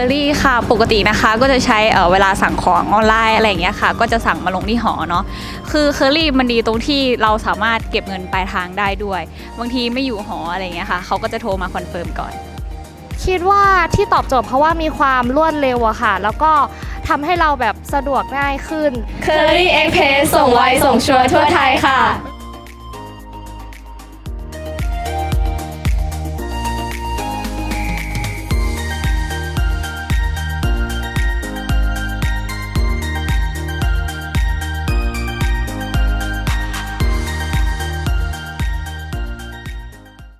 อรี่ค่ะ ปกตินะคะก็จะใช้เเวลาสั่งของออนไลน์อะไรอย่างเงี้ยค่ะ ก็จะสั่งมาลงที่หอเนาะ คือเคอรี่มันดีตรงที่เราสามารถเก็บเงินปลายทางได้ด้วย บางทีไม่อยู่หออะไรอย่างเงี้ยค่ะ เขาก็จะโทรมาคอนเฟิร์มก่อน คิดว่าที่ตอบโจทย์เพราะว่ามีความรวดเร็วอะค่ะ แล้วก็ทำให้เราแบบสะดวกง่ายขึ้น Curly Express ส่งไวส่งชัวร์ทั่วไทยค่ะ